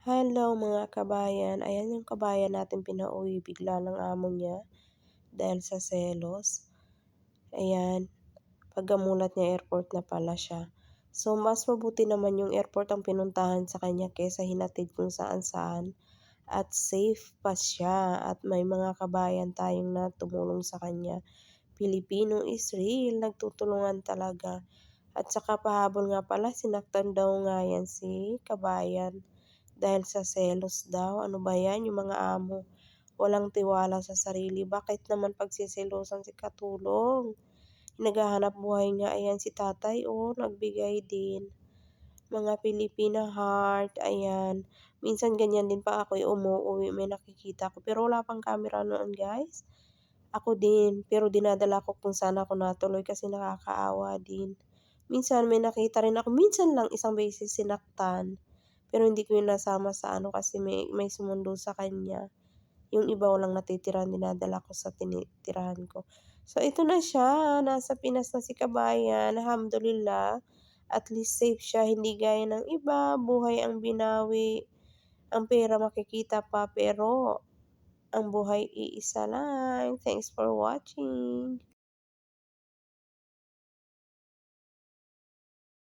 Hello mga kabayan, ayan yung kabayan natin pinauwi bigla ng amo niya dahil sa selos. Ayan, pagkamulat niya airport na pala siya. So mas mabuti naman yung airport ang pinuntahan sa kanya kaysa hinatid kung saan-saan. At safe pa siya at may mga kabayan tayong na tumulong sa kanya. Pilipino is real, nagtutulungan talaga. At saka pahabol nga pala, sinaktan daw nga yan si kabayan dahil sa selos daw. Ano ba yan? Yung mga amo, walang tiwala sa sarili. Bakit naman pagsiselosan si katulong? Naghahanap buhay nga, ayan si tatay, oh, nagbigay din. Mga Pilipina heart, ayan. Minsan ganyan din pa ako, umuwi, may nakikita ko. Pero wala pang camera noon, guys. Ako din, pero dinadala ko kung saan ako natuloy kasi nakakaawa din. Minsan may nakita rin ako, minsan lang isang beses sinaktan. Pero hindi ko yun nasama sa ano kasi may, may sumundo sa kanya. Yung iba walang natitira, dinadala ko sa tinitirahan ko. So, ito na siya. Nasa Pinas na si Kabayan. Alhamdulillah. At least safe siya. Hindi gaya ng iba. Buhay ang binawi. Ang pera makikita pa. Pero, ang buhay iisa lang. Thanks for watching.